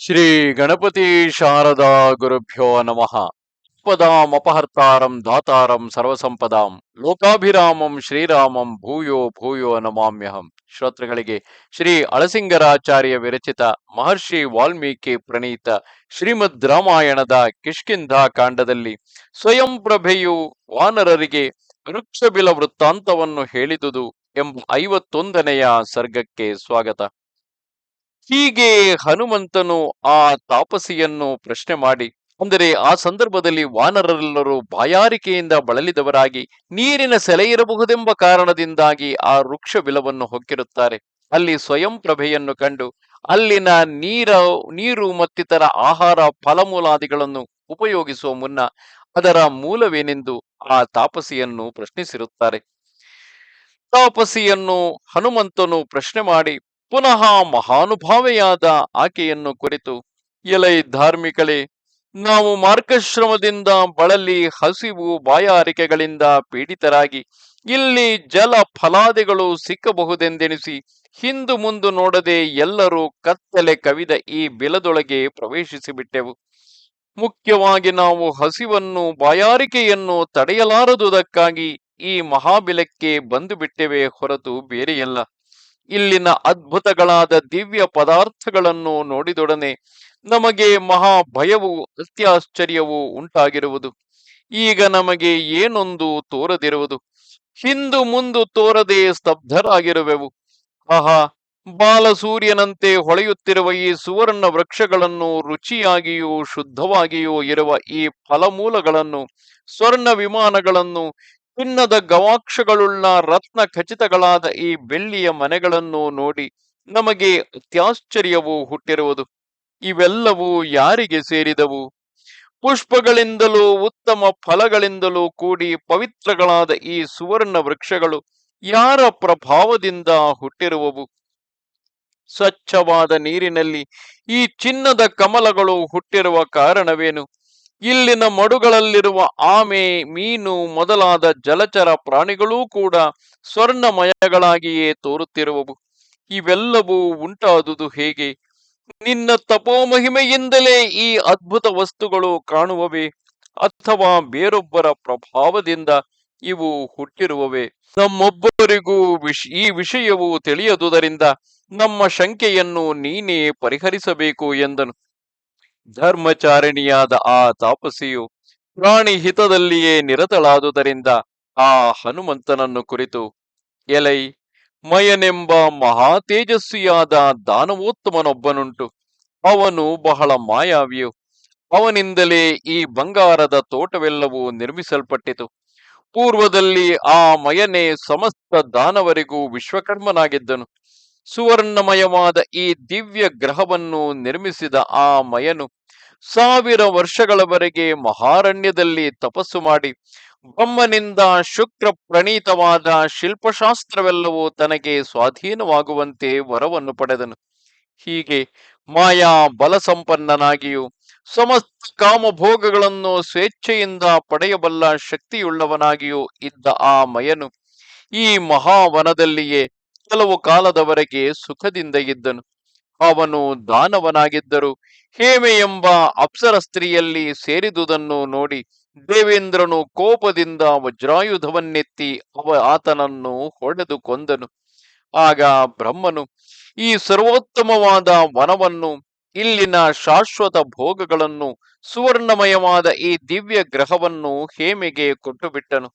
ಶ್ರೀ ಗಣಪತಿ ಶಾರದಾ ಗುರುಭ್ಯೋ ನಮಃ. ಪದಾಂ ಅಪಹರ್ತಾರಂ ದಾತಾರಂ ಸರ್ವಸಂಪದಾಂ ಲೋಕಾಭಿರಾಮಂ ಶ್ರೀರಾಮಂ ಭೂಯೋ ಭೂಯೋ ನಮಾಮ್ಯಹಂ. ಶ್ರೋತೃಗಳಿಗೆ ಶ್ರೀ ಅಳಸಿಂಗರಾಚಾರ್ಯ ವಿರಚಿತ ಮಹರ್ಷಿ ವಾಲ್ಮೀಕಿ ಪ್ರಣೀತ ಶ್ರೀಮದ್ ರಾಮಾಯಣದ ಕಿಷ್ಕಿಂಧ ಕಾಂಡದಲ್ಲಿ ಸ್ವಯಂ ಪ್ರಭೆಯು ವಾನರರಿಗೆ ವೃಕ್ಷಬಿಲ ವೃತ್ತಾಂತವನ್ನು ಹೇಳಿದುದು ಎಂಬ ಐವತ್ತೊಂದನೆಯ ಸರ್ಗಕ್ಕೆ ಸ್ವಾಗತ. ಹೀಗೆ ಹನುಮಂತನು ಆ ತಾಪಸಿಯನ್ನು ಪ್ರಶ್ನೆ ಮಾಡಿ, ಅಂದರೆ ಆ ಸಂದರ್ಭದಲ್ಲಿ ವಾನರರೆಲ್ಲರೂ ಬಾಯಾರಿಕೆಯಿಂದ ಬಳಲಿದವರಾಗಿ ನೀರಿನ ಸೆಲೆ ಇರಬಹುದೆಂಬ ಕಾರಣದಿಂದಾಗಿ ಆ ವೃಕ್ಷ ಬಿಲವನ್ನು ಹೊಕ್ಕಿರುತ್ತಾರೆ. ಅಲ್ಲಿ ಸ್ವಯಂ ಪ್ರಭೆಯನ್ನು ಕಂಡು ಅಲ್ಲಿನ ನೀರ, ನೀರು ಮತ್ತಿತರ ಆಹಾರ ಫಲಮೂಲಾದಿಗಳನ್ನು ಉಪಯೋಗಿಸುವ ಮುನ್ನ ಅದರ ಮೂಲವೇನೆಂದು ಆ ತಾಪಸಿಯನ್ನು ಪ್ರಶ್ನಿಸಿರುತ್ತಾರೆ. ತಾಪಸಿಯನ್ನು ಹನುಮಂತನು ಪ್ರಶ್ನೆ ಮಾಡಿ ಪುನಃ ಮಹಾನುಭಾವೆಯಾದ ಆಕೆಯನ್ನು ಕುರಿತು, ಎಲೈ ಧಾರ್ಮಿಕಳೇ, ನಾವು ಮಾರ್ಗಶ್ರಮದಿಂದ ಬಳಲಿ ಹಸಿವು ಬಾಯಾರಿಕೆಗಳಿಂದ ಪೀಡಿತರಾಗಿ, ಇಲ್ಲಿ ಜಲ ಫಲಾದಿಗಳು ಸಿಕ್ಕಬಹುದೆಂದೆಣಿಸಿ ಹಿಂದು ಮುಂದು ನೋಡದೆ ಎಲ್ಲರೂ ಕತ್ತಲೆ ಕವಿದ ಈ ಬಿಲದೊಳಗೆ ಪ್ರವೇಶಿಸಿಬಿಟ್ಟೆವು. ಮುಖ್ಯವಾಗಿ ನಾವು ಹಸಿವನ್ನು ಬಾಯಾರಿಕೆಯನ್ನು ತಡೆಯಲಾರದುದಕ್ಕಾಗಿ ಈ ಮಹಾಬಿಲಕ್ಕೆ ಬಂದು ಬಿಟ್ಟೆವೆ ಹೊರತು ಬೇರೆಯಲ್ಲ. ಇಲ್ಲಿನ ಅದ್ಭುತಗಳಾದ ದಿವ್ಯ ಪದಾರ್ಥಗಳನ್ನು ನೋಡಿದೊಡನೆ ನಮಗೆ ಮಹಾ ಭಯವು ಅತ್ಯಾಶ್ಚರ್ಯವೂ ಉಂಟಾಗಿರುವುದು. ಈಗ ನಮಗೆ ಏನೊಂದು ತೋರದಿರುವುದು? ಹಿಂದು ಮುಂದು ತೋರದೆ ಸ್ತಬ್ಧರಾಗಿರುವೆವು. ಆಹಾ, ಬಾಲಸೂರ್ಯನಂತೆ ಹೊಳೆಯುತ್ತಿರುವ ಈ ಸುವರ್ಣ ವೃಕ್ಷಗಳನ್ನು ರುಚಿಯಾಗಿಯೂ ಶುದ್ಧವಾಗಿಯೂ ಇರುವ ಈ ಫಲಮೂಲಗಳನ್ನು, ಸ್ವರ್ಣ ವಿಮಾನಗಳನ್ನು ಚಿನ್ನದ ಗವಾಕ್ಷಗಳುಳ್ಳ ರತ್ನ ಖಚಿತಗಳಾದ ಈ ಬೆಳ್ಳಿಯ ಮನೆಗಳನ್ನು ನೋಡಿ ನಮಗೆ ಅತ್ಯಾಶ್ಚರ್ಯವು ಹುಟ್ಟಿರುವುದು. ಇವೆಲ್ಲವೂ ಯಾರಿಗೆ ಸೇರಿದವು? ಪುಷ್ಪಗಳಿಂದಲೂ ಉತ್ತಮ ಫಲಗಳಿಂದಲೂ ಕೂಡಿ ಪವಿತ್ರಗಳಾದ ಈ ಸುವರ್ಣ ವೃಕ್ಷಗಳು ಯಾರ ಪ್ರಭಾವದಿಂದ ಹುಟ್ಟಿರುವವು? ಸ್ವಚ್ಛವಾದ ನೀರಿನಲ್ಲಿ ಈ ಚಿನ್ನದ ಕಮಲಗಳು ಹುಟ್ಟಿರುವ ಕಾರಣವೇನು? ಇಲ್ಲಿನ ಮಡುಗಳಲ್ಲಿರುವ ಆಮೆ, ಮೀನು ಮೊದಲಾದ ಜಲಚರ ಪ್ರಾಣಿಗಳೂ ಕೂಡ ಸ್ವರ್ಣಮಯಗಳಾಗಿಯೇ ತೋರುತ್ತಿರುವವು. ಇವೆಲ್ಲವೂ ಉಂಟಾದುದು ಹೇಗೆ? ನಿನ್ನ ತಪೋಮಹಿಮೆಯಿಂದಲೇ ಈ ಅದ್ಭುತ ವಸ್ತುಗಳು ಕಾಣುವವೆ? ಅಥವಾ ಬೇರೊಬ್ಬರ ಪ್ರಭಾವದಿಂದ ಇವು ಹುಟ್ಟಿರುವವೆ? ನಮ್ಮೊಬ್ಬರಿಗೂ ಈ ವಿಷಯವು ತಿಳಿಯದುದರಿಂದ ನಮ್ಮ ಶಂಕೆಯನ್ನು ನೀನೇ ಪರಿಹರಿಸಬೇಕು ಎಂದನು. ಧರ್ಮಚಾರಿಣಿಯಾದ ಆ ತಾಪಸಿಯು ಪ್ರಾಣಿ ಹಿತದಲ್ಲಿಯೇ ನಿರತಳಾದುದರಿಂದ ಆ ಹನುಮಂತನನ್ನು ಕುರಿತು, ಎಲೈ, ಮಯನೆಂಬ ಮಹಾ ತೇಜಸ್ವಿಯಾದ ದಾನವೋತ್ತಮನೊಬ್ಬನುಂಟು. ಅವನು ಬಹಳ ಮಾಯಾವಿಯು. ಅವನಿಂದಲೇ ಈ ಬಂಗಾರದ ತೋಟವೆಲ್ಲವೂ ನಿರ್ಮಿಸಲ್ಪಟ್ಟಿತು. ಪೂರ್ವದಲ್ಲಿ ಆ ಮಯನೆ ಸಮಸ್ತ ದಾನವರಿಗೂ ವಿಶ್ವಕರ್ಮನಾಗಿದ್ದನು. ಸುವರ್ಣಮಯವಾದ ಈ ದಿವ್ಯ ಗ್ರಹವನ್ನು ನಿರ್ಮಿಸಿದ ಆ ಮಯನು ಸಾವಿರ ವರ್ಷಗಳವರೆಗೆ ಮಹಾರಣ್ಯದಲ್ಲಿ ತಪಸ್ಸು ಮಾಡಿ ಬ್ರಹ್ಮನಿಂದ ಶುಕ್ರ ಪ್ರಣೀತವಾದ ಶಿಲ್ಪಶಾಸ್ತ್ರವೆಲ್ಲವೂ ತನಗೆ ಸ್ವಾಧೀನವಾಗುವಂತೆ ವರವನ್ನು ಪಡೆದನು. ಹೀಗೆ ಮಾಯಾ ಬಲಸಂಪನ್ನನಾಗಿಯೂ ಸಮಸ್ತ ಕಾಮಭೋಗಗಳನ್ನು ಸ್ವೇಚ್ಛೆಯಿಂದ ಪಡೆಯಬಲ್ಲ ಶಕ್ತಿಯುಳ್ಳವನಾಗಿಯೂ ಇದ್ದ ಆ ಮಯನು ಈ ಮಹಾವನದಲ್ಲಿಯೇ ಕೆಲವು ಕಾಲದವರೆಗೆ ಸುಖದಿಂದ ಇದ್ದನು. ಅವನು ದಾನವನಾಗಿದ್ದರು. ಹೇಮೆ ಎಂಬ ಅಪ್ಸರ ಸ್ತ್ರೀಯಲ್ಲಿ ಸೇರಿದುದನ್ನು ನೋಡಿ ದೇವೇಂದ್ರನು ಕೋಪದಿಂದ ವಜ್ರಾಯುಧವನ್ನೆತ್ತಿ ಅವ ಆತನನ್ನು ಹೊಡೆದು ಕೊಂದನು. ಆಗ ಬ್ರಹ್ಮನು, ಈ ಸರ್ವೋತ್ತಮವಾದ ವನವನ್ನು, ಇಲ್ಲಿನ ಶಾಶ್ವತ ಭೋಗಗಳನ್ನು, ಸುವರ್ಣಮಯವಾದ ಈ ದಿವ್ಯ ಗ್ರಹವನ್ನು ಹೇಮೆಗೆ ಕೊಟ್ಟು ಬಿಟ್ಟನು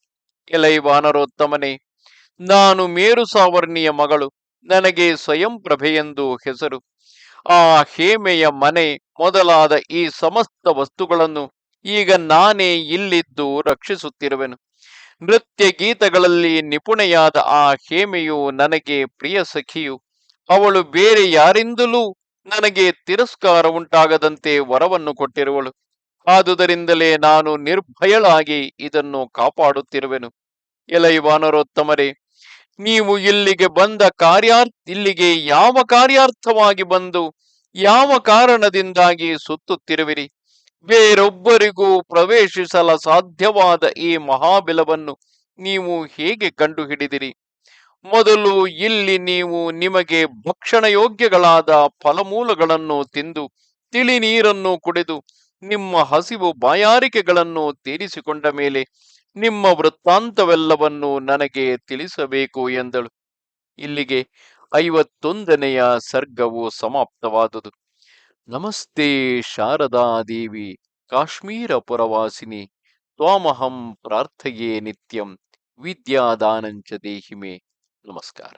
ಎಲೈ ನಾನು ಮೇರು ಸಾವರ್ಣಿಯ ಮಗಳು, ನನಗೆ ಸ್ವಯಂ ಪ್ರಭೆಯೆಂದು ಹೆಸರು. ಆ ಹೇಮೆಯ ಮನೆ ಮೊದಲಾದ ಈ ಸಮಸ್ತ ವಸ್ತುಗಳನ್ನು ಈಗ ನಾನೇ ಇಲ್ಲಿದ್ದು ರಕ್ಷಿಸುತ್ತಿರುವೆನು. ನೃತ್ಯ ಗೀತಗಳಲ್ಲಿ ನಿಪುಣೆಯಾದ ಆ ಹೇಮೆಯು ನನಗೆ ಪ್ರಿಯ ಸಖಿಯು. ಅವಳು ಬೇರೆ ಯಾರಿಂದಲೂ ನನಗೆ ತಿರಸ್ಕಾರ ಉಂಟಾಗದಂತೆ ವರವನ್ನು ಕೊಟ್ಟಿರುವಳು. ಆದುದರಿಂದಲೇ ನಾನು ನಿರ್ಭಯಳಾಗಿ ಇದನ್ನು ಕಾಪಾಡುತ್ತಿರುವೆನು. ಎಲೈ ವಾನರೋತ್ತಮರೇ ನೀವು ಇಲ್ಲಿಗೆ ಬಂದ ಕಾರ್ಯಾರ್ಥ ಇಲ್ಲಿಗೆ ಯಾವ ಕಾರ್ಯಾರ್ಥವಾಗಿ ಬಂದು ಯಾವ ಕಾರಣದಿಂದಾಗಿ ಸುತ್ತುತ್ತಿರುವಿರಿ? ಬೇರೊಬ್ಬರಿಗೂ ಪ್ರವೇಶಿಸಲ ಸಾಧ್ಯವಾದ ಈ ಮಹಾಬಿಲವನ್ನು ನೀವು ಹೇಗೆ ಕಂಡುಹಿಡಿದಿರಿ? ಮೊದಲು ಇಲ್ಲಿ ನೀವು ನಿಮಗೆ ಭಕ್ಷಣ ಯೋಗ್ಯಗಳಾದ ಫಲಮೂಲಗಳನ್ನು ತಿಂದು, ತಿಳಿ ನೀರನ್ನು ಕುಡಿದು, ನಿಮ್ಮ ಹಸಿವು ಬಾಯಾರಿಕೆಗಳನ್ನು ತೀರಿಸಿಕೊಂಡ ಮೇಲೆ ನಿಮ್ಮ ವೃತ್ತಾಂತವೆಲ್ಲವನ್ನು ನನಗೆ ತಿಳಿಸಬೇಕು ಎಂದಳು. ಇಲ್ಲಿಗೆ ಐವತ್ತೊಂದನೆಯ ಸರ್ಗವು ಸಮಾಪ್ತವಾದುದು. ನಮಸ್ತೆ ಶಾರದಾ ದೇವಿ ಕಾಶ್ಮೀರ ಪುರವಾಸಿನಿ, ತ್ವಾಮಹಂ ಪ್ರಾರ್ಥಯೇ ನಿತ್ಯಂ, ವಿದ್ಯಾದಾನಂಚ ದೇಹಿಮೆ. ನಮಸ್ಕಾರ.